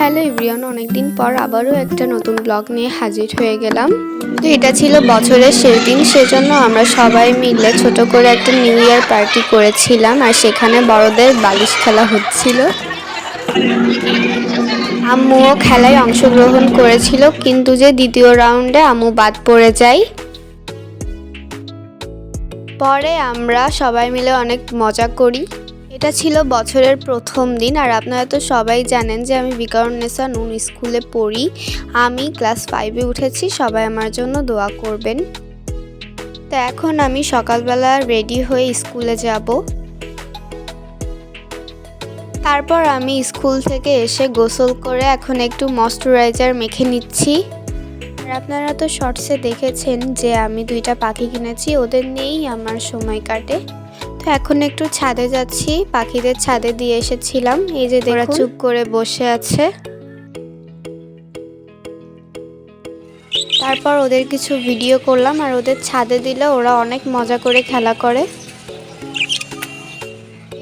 Hello ইব্রিয়ান অনেকদিন পর আবারও একটা নতুন ব্লগ নিয়ে হাজির হয়ে গেলাম। তো এটা ছিল বছরের শেষ দিন, সেজন্য আমরা সবাই মিলে ছোট করে একটা নিউ ইয়ার পার্টি করেছিলাম আর সেখানে বড়দের বালিশ খেলা হচ্ছিল। আম্মুও খেলায় অংশগ্রহণ করেছিল, কিন্তু যে দ্বিতীয় রাউন্ডে আম্মু বাদ পড়ে যায়। পরে আমরা সবাই মিলে অনেক মজা করি। এটা ছিল বছরের প্রথম দিন, আর আপনারা তো সবাই জানেন যে আমি বিকারণেসা নুন স্কুলে পড়ি। আমি ক্লাস ফাইভে উঠেছি, সবাই আমার জন্য দোয়া করবেন। তো এখন আমি সকালবেলা রেডি হয়ে স্কুলে যাব। তারপর আমি স্কুল থেকে এসে গোসল করে এখন একটু ময়শ্চারাইজার মেখে নিচ্ছি। আর আপনারা তো শর্টসে দেখেছেন যে আমি দুইটা পাখি কিনেছি, ওদের নিয়েই আমার সময় কাটে। তো এখন একটু ছাদে যাচ্ছি পাখিদের ছাদে দিয়ে এসেছিলাম। এই যে ওরা চুপ করে বসে আছে। তারপর ওদের কিছু ভিডিও করলাম আর ওদের ছাদে দিলে ওরা অনেক মজা করে খেলা করে।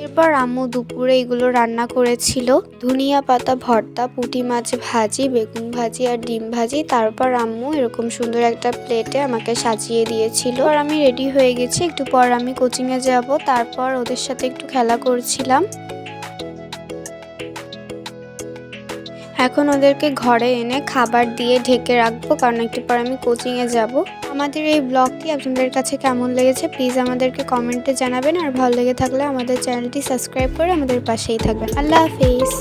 এরপর আম্মু দুপুরে এগুলো রান্না করেছিল। ধনিয়া পাতা, ভর্তা, পুঁটি মাছ ভাজি, বেগুন ভাজি আর ডিম ভাজি। তারপর আম্মু এরকম সুন্দর একটা প্লেটে আমাকে সাজিয়ে দিয়েছিল। আর আমি রেডি হয়ে গেছি। একটু পর আমি কোচিংয়ে যাব। তারপর ওদের সাথে একটু খেলা করছিলাম। এখন ওদেরকে ঘরে এনে খাবার দিয়ে ঢেকে রাখব, কারণ একটু পর আমি কোচিংয়ে যাব। আমাদের এই ব্লগটি আপনাদের কাছে কেমন লেগেছে প্লিজ আমাদেরকে কমেন্টে জানাবেন, আর ভালো লেগে থাকলে আমাদের চ্যানেলটি সাবস্ক্রাইব করে আমাদের পাশেই থাকবেন। আল্লাহ হাফিজ।